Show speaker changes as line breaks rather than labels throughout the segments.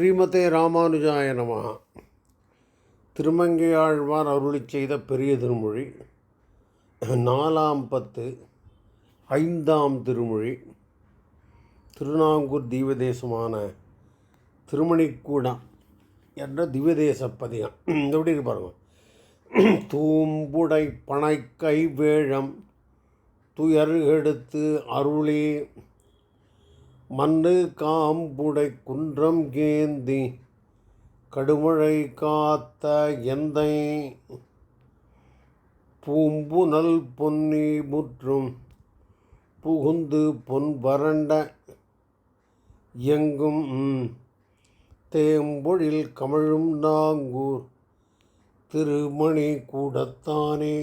ஸ்ரீமதே ராமானுஜாய நமஹ. திருமங்கையாழ்வார் அருளி செய்த பெரிய திருமொழி. நாலாம் பத்து ஐந்தாம் திருமொழி. திருநாங்கூர் தீவதேசமான திருமணிக்கூடம் என்ற திவ்யதேச பதிகம். எப்படி இருப்பாருங்க தூம்புடை பனைக்கை வேழம் துயர் எடுத்து அருளி மண்ணு காம்புடை குன்றம் கேந்தி கடுமழை காத்த எந்தை பூம்புனல் பொன்னி முற்றும் புகுந்து பொன் வறண்ட எங்கும் தேம்பொழில் கமழும் நாங்கூர் திருமணி கூடத்தானே.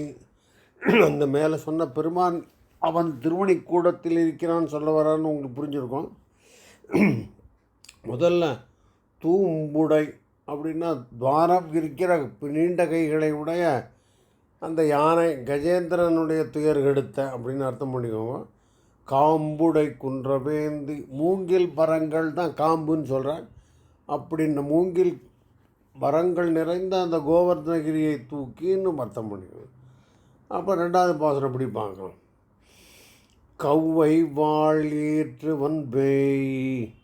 அந்த மேலே சொன்ன பெருமான் அவன் திருமணி கூடத்தில் இருக்கிறான்னு சொல்ல வரான்னு உங்களுக்கு புரிஞ்சிருக்கும். முதல்ல தூம்புடை அப்படின்னா துவாரம் இருக்கிற நீண்ட கைகளை உடைய அந்த யானை கஜேந்திரனுடைய துயர்கெடுத்த அப்படின்னு அர்த்தம் பண்ணிக்கோங்க. காம்புடை குன்றவேந்தி மூங்கில் மரங்கள் தான் காம்புன்னு சொல்கிறேன் அப்படி இந்த மூங்கில் மரங்கள் நிறைந்த அந்த கோவர்தனகிரியை தூக்கின்னு அர்த்தம் பண்ணிக்கணும் அப்போ ரெண்டாவது பாசனம் எப்படி பார்க்கலாம்? கவ்வை வாழ் ஏற்று வன்பேய்.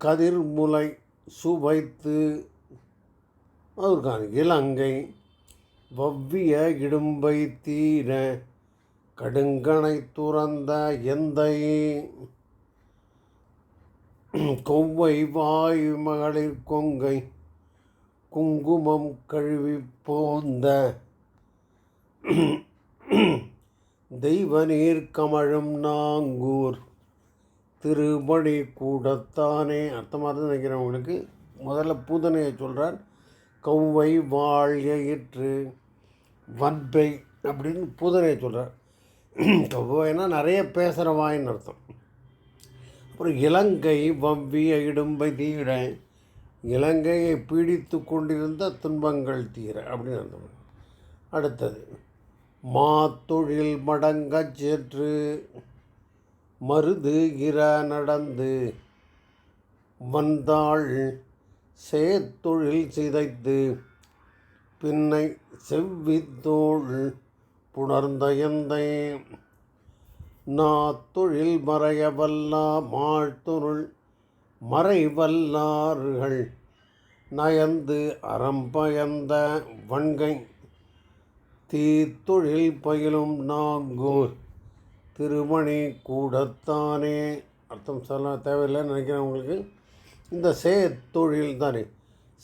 கதிர்முலை சுவைத்து அதற்கான இலங்கை வவ்விய இடும்பை தீர கடுங்கனை துறந்த எந்தை. கொவ்வை வாய் மகளிர் கொங்கை குங்குமம் கழுவி போந்த தெய்வ நீர் கமழும் நாங்கூர். திருமணி கூடத்தானே. அர்த்தமாக இருந்து நினைக்கிறவங்களுக்கு முதல்ல பூதனையை சொல்கிறார் கௌவை வாழ்யிற்று வன்பை அப்படின்னு பூதனையை சொல்கிறார் கௌவைனா நிறைய பேசுகிறவாயின்னு அர்த்தம். அப்புறம் இலங்கை வவ்விய இடும்பை தீர இலங்கையை பீடித்து கொண்டிருந்த துன்பங்கள் தீர அப்படின்னு அர்த்தம். அடுத்தது மாத்தொழில் மடங்கச் சேற்று மருது இர நடந்து வந்தாள் சேத்தொழில் சிதைத்து பின்னை செவ்வித்தோள் புணர்ந்த எந்தை. நாத்தொழில் மறையவல்லா மாழ்த்தொருள் மறைவல்லார்கள் நயந்து அறம்பயந்த வன்கை தீத்தொழில் பயிலும் நாங்கூர். திருமணி கூடத்தானே. அர்த்தம் சொல்ல தேவையில்லை நினைக்கிறேன் உங்களுக்கு. இந்த சேத்தொழில் தானே.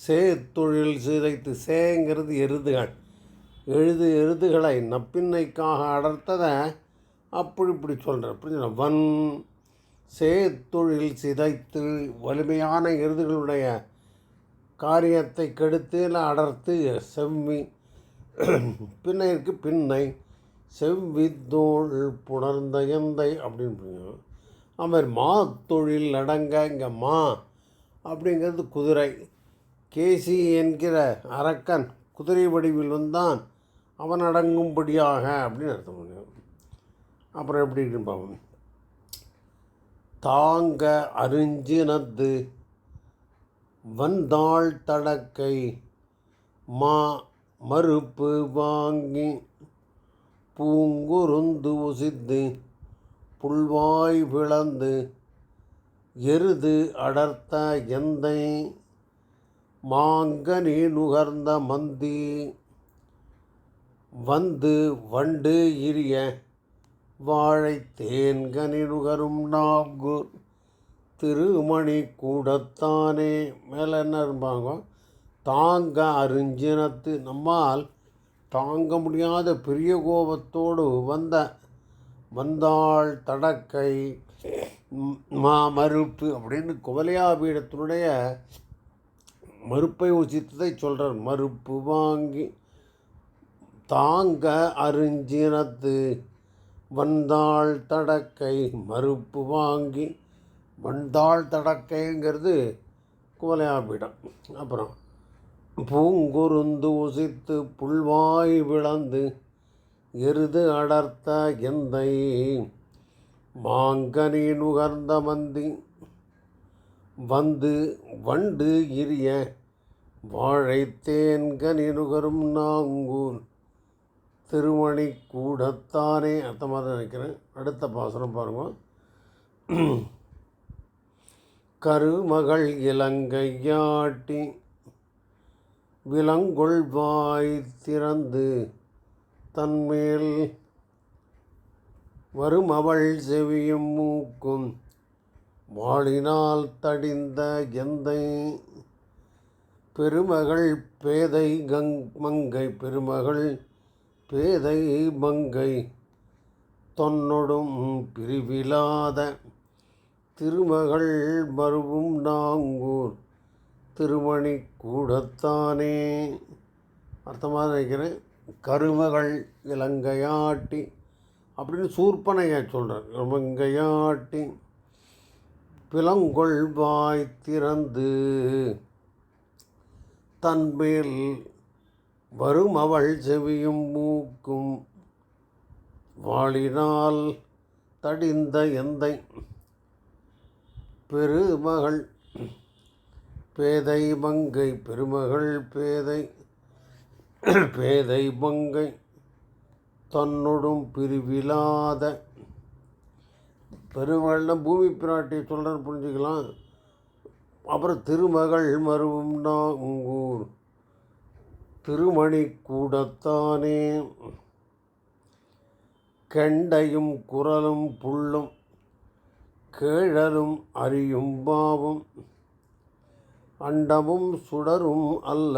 சேத்தொழில் சிதைத்து சேங்கிறது எருதுகள். எழுது எருதுகளை நப்பின்னைக்காக அடர்த்ததை அப்படி இப்படி சொல்கிறேன் புரிஞ்சுல வன். சேத்தொழில் சிதைத்து வலிமையான எருதுகளுடைய காரியத்தை கெடுத்து இல்லை அடர்த்து செம்மி பின்னைக்கு பின்னை. செவ்வித்தோள் புணர்ந்த எந்தை அப்படின்னு அவர் மா தொழில் அடங்க இங்கே மா அப்படிங்கிறது குதிரை. கேசி என்கிற அரக்கன் குதிரை வடிவில் வந்தான். அவன் அடங்கும்படியாக அப்படின்னு அர்த்தம் பண்ணுவோம் அப்புறம் எப்படி இருக்குன்னு பார்ப்போம். தாங்க அருஞ்சினத்து வந்தாள் தடக்கை மா மறுப்பு வாங்கி பூங்குருந்து உசித்து புல்வாய் விளந்து எருது அடர்த்த எந்தை மாங்கனி நுகர்ந்த மந்தி வந்து வண்டு இரிய வாழை தேன்கனி நுகரும் நாகூர் திருமணி கூடத்தானே மேலே என்ன இருப்பாங்க? தாங்க அருஞ்சினத்து நம்மால் தாங்க முடியாத பெரிய கோபத்தோடு வந்த வந்தாள் தடக்கை மா மறுப்பு அப்படின்னு குவலையாபீடத்தினுடைய மறுப்பை உச்சித்ததை சொல்கிறார் மறுப்பு வாங்கி தாங்க அருஞ்சினத்து வந்தாள் தடக்கை மறுப்பு வாங்கி வந்தாள் தடக்கைங்கிறது குவலையாபீடம் அப்புறம் பூங்குருந்து உசித்து புல்வாய் விளந்து எருது அடர்த்த எந்தை மாங்கனி நுகர்ந்த மந்தி வந்து வண்டு இரிய வாழைத்தேன்கனி நுகரும் நாங்கூர். திருமணி கூடத்தானே அர்த்த மாதிரி நினைக்கிறேன். அடுத்த பாசனம் பாருங்கள் கருமகள் இலங்கையாட்டி விலங்கொள்வாய் திறந்து தன்மேல் வரும் அவள் செவியும் மூக்கும். வாழினால் தடிந்த எந்தை பெருமகள் பேதை கங் மங்கை பெருமகள் பேதை மங்கை. தொன்னொடும் பிரிவிலாத திருமகள் மறுவும் நாங்கூர். திருமணி கூடத்தானே அர்த்தமாக நினைக்கிறேன். கருமகள் இலங்கையாட்டி அப்படின்னு சூர்பனையை சொல்கிறார் இலங்கையாட்டி பிலங்கொள் வாய் திறந்து தன்மேல் வரும் அவள் செவியும் மூக்கும் வாழினால் தடிந்த எந்தை பெருமகள் பேதை மங்கை பெருமகள் பேதை பேதை மங்கை தன்னொடும் பிரிவிலாத பெருமகள்னா பூமி பிராட்டி சொல்கிறேன்னு புரிஞ்சுக்கலாம். அப்புறம் திருமகள் மருவும் நாங்கூர். திருமணி கூடத்தானே. கெண்டையும் குரலும் புல்லும் கேழலும் அறியும் பாவம். அண்டமும் சுடரும் அல்ல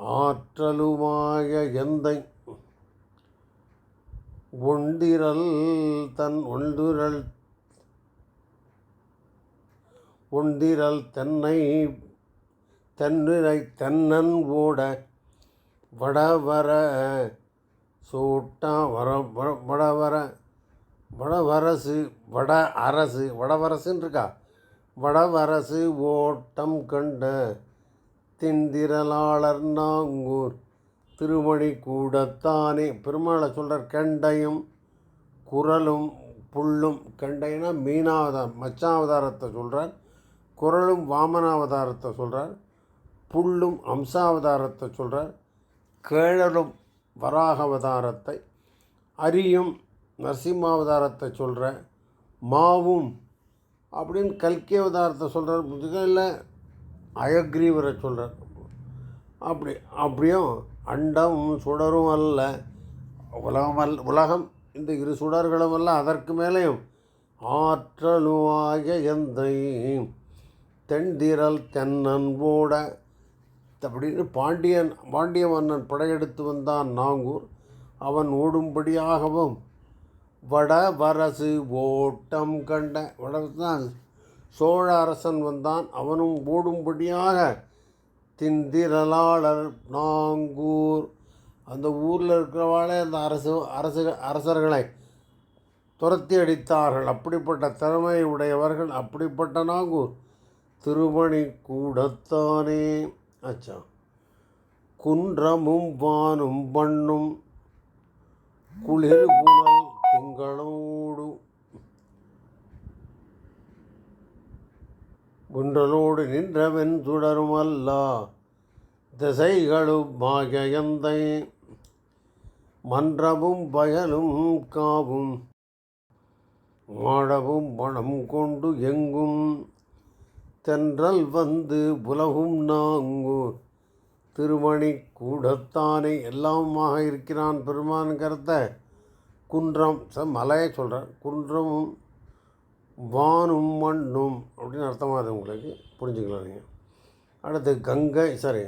ஆற்றலுமாய எந்தை. ஒண்டிரல் தன் ஒன்றுரல் ஒண்டிரல் தென்னை தென்னிறை தென்னன் ஓட வடவர சூட்டா வர வட- வடவர வடவரசு வட அரசு வடவரசுன்னு இருக்கா வடவரசு ஓட்டம் கண்ட திந்திரலாளர் நாங்கூர். திருமணி கூடத்தானே பெருமாளை சொல்கிறார் கண்டையும் குரலும் புல்லும் கண்டைனா மீனாவதாரம் மச்சாவதாரத்தை சொல்கிறார் குரலும் வாமனாவதாரத்தை சொல்கிறார் புல்லும் அம்சாவதாரத்தை சொல்கிறார் கேழலும் வராகவதாரத்தை. அரியும் நரசிம்மாவதாரத்தை சொல்கிற மாவும் அப்படின்னு கல்கி அவதாரத்தை சொல்கிறார் புரிஞ்சுக்க இல்லை அயக்ரீவரை சொல்கிறார் அப்படி அப்படியும் அண்டம் சுடரும் அல்ல. உலகம் அல்ல உலகம் இந்த இரு சுடர்களும் அல்ல அதற்கு மேலேயும் ஆற்றலுவாக எந்தை தென்திரல் தென்னன்போட அப்படின்னு பாண்டியன் பாண்டிய மன்னன் படையெடுத்து வந்தான் நாங்கூர். அவன் ஓடும்படியாகவும் வடவரசு ஓட்டம் கண்ட வடதான் சோழ அரசன் வந்தான். அவனும் ஓடும்படியாக திந்திரலாளர் நாங்கூர். அந்த ஊரில் இருக்கிறவாளே அந்த அரசு அரசு அரசர்களை துரத்தி அடித்தார்கள். அப்படிப்பட்ட திறமை உடையவர்கள் அப்படிப்பட்ட நாங்கூர். திருமணி கூடத்தானே. அச்சா. குன்றமும் வானும் பண்ணும் குளிர் குண திங்களோடு குன்றலோடு நின்றவன் சுடரும் அல்லா திசைகளும் மாயந்தை மன்றமும் பயலும் காவும் மாடவும் மனம் கொண்டு எங்கும் தென்றல் வந்து புலகும் நாங்கூர். திருமணி கூடத்தானே எல்லாமாக இருக்கிறான் பெருமான் கருத்தை குன்றம் ச மலையை சொல்கிறேன் குன்றமும் வானும் மண்ணும் அப்படின்னு அர்த்தமாகுது உங்களுக்கு புரிஞ்சுக்கலாம் நீங்கள் அடுத்து கங்கை சரி.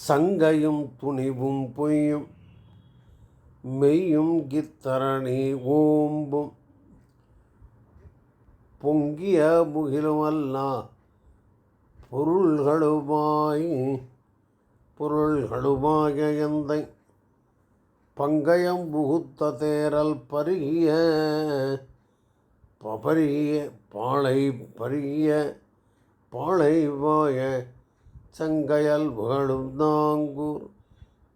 சங்கையும் துணிவும் பொய்யும் மெய்யும் கித்தரணி ஓம்பும் பொங்கிய முகிலுமல்லா பொருள்களுமாய் பொருள்களுமாக எந்தை பங்கயம் புகுத்த தேரல் பருகிய பபரிய பாலை பருகிய பாலை வாய சங்கையல் புகழும் நாங்கூர்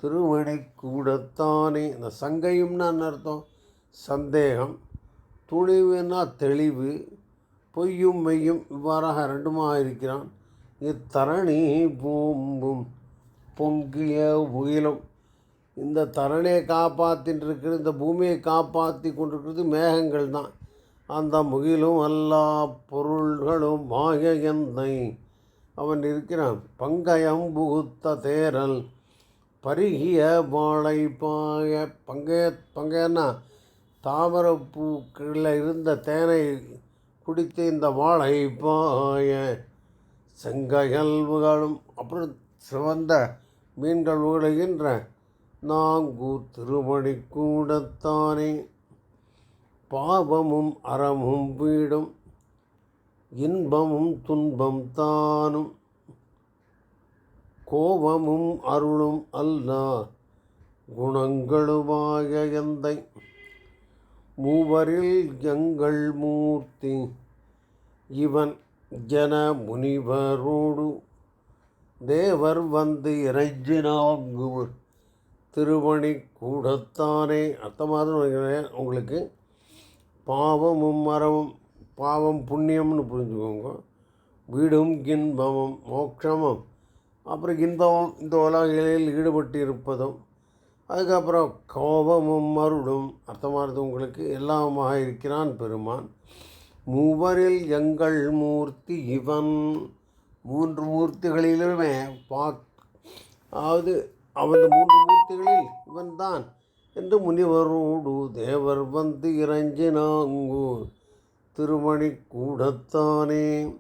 திருமணி கூடத்தானே இந்த சங்கையும்னு அர்த்தம்? சந்தேகம் துணிவுனா தெளிவு பொய்யும் மெய்யும் இவ்வாறாக ரெண்டுமாக இருக்கிறான். இத்தரணி பூம்பும் பொங்கிய உயிலும் இந்த தரணையை காப்பாற்றின்னு இருக்கிற இந்த பூமியை காப்பாற்றி கொண்டிருக்கிறது மேகங்கள் தான். அந்த முகிலும் எல்லா பொருள்களும் மாயந்தை அவன் இருக்கிறான் பங்கயம் புகுத்த தேரல் பருகிய வாழை பாய பங்கைய பங்கையன்னா தாமரப்பூக்களில் இருந்த தேனை குடித்து இந்த வாழை பாய செங்கயல்வுகளும் அப்புறம் சிவந்த மீன்கள் விழுகின்ற நாங்கூர் திருமணி கூடத்தானே பாவமும் அறமும் வீடும் இன்பமும் துன்பம் தானும். கோபமும் அருளும் அல்லா குணங்களுமாய எந்தை. மூவரில் எங்கள் மூர்த்தி இவன் ஜன முனிவரோடு. தேவர் வந்து இறைஞ்சினாங்குவர் திருவணி கூடத்தானே அர்த்தமாக உங்களுக்கு பாவமும் மரமும் பாவம் புண்ணியம்னு புரிஞ்சுக்கோங்க. வீடும் கின்பமும் மோட்சமும் அப்புறம் இன்பமும் இந்த உலகில் ஈடுபட்டு இருப்பதும் அதுக்கப்புறம் கோபமும் மருடும் அர்த்தமானது உங்களுக்கு எல்லாமாக இருக்கிறான் பெருமான். மூவரில் எங்கள் மூர்த்தி இவன். மூன்று மூர்த்திகளிலுமே பா அதாவது அவன் மூன்று மூர்த்திகளில் இவன்தான் என்று முனிவரோடு தேவர் வந்து இறைஞ்சினாங்கோ திருமணி கூடத்தானே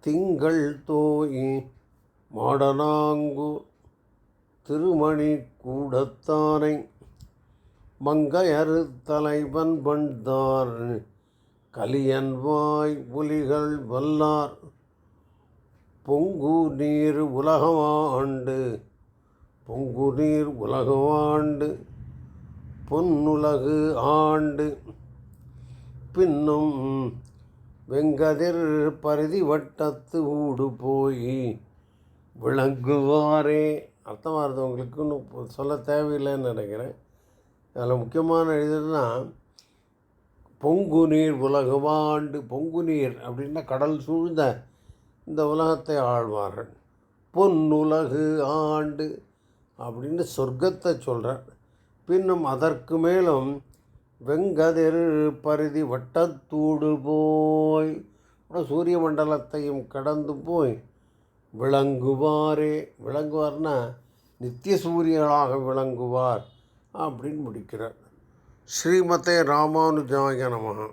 திங்கள் தோயி மாடனாங்கு. திருமணி கூடத்தானை மங்கையரு தலைவன் பண்டார் கலியன்வாய் புலிகள் வல்லார். பொங்கு நீர் உலகமாண்டு பொங்குநீர் உலகவாண்டு பொன்னுலகு ஆண்டு. பின்னும் வெங்கதிர் பரிதி வட்டத்து ஊடு போய் விளங்குவாரே. அர்த்தமாக இருந்தது உங்களுக்கு சொல்ல தேவையில்லைன்னு நினைக்கிறேன். அதில் முக்கியமான எழுதுனா பொங்கு நீர் உலகமாண்டு பொங்கு நீர் அப்படின்னா கடல் சூழ்ந்த இந்த உலகத்தை ஆழ்வார்கள் பொன்னுலகு ஆண்டு அப்படின்னு சொர்க்கத்தை சொல்கிறார் பின்னும் அதற்கு மேலும் வெங்கதிர் பருதி வட்டத்தூடு போய் சூரிய மண்டலத்தையும் கடந்து போய் விளங்குவாரே. விளங்குவார்னா நித்திய சூரியனாக விளங்குவார் அப்படின்னு முடிக்கிறார். ஸ்ரீமதே ராமானுஜாய நமகா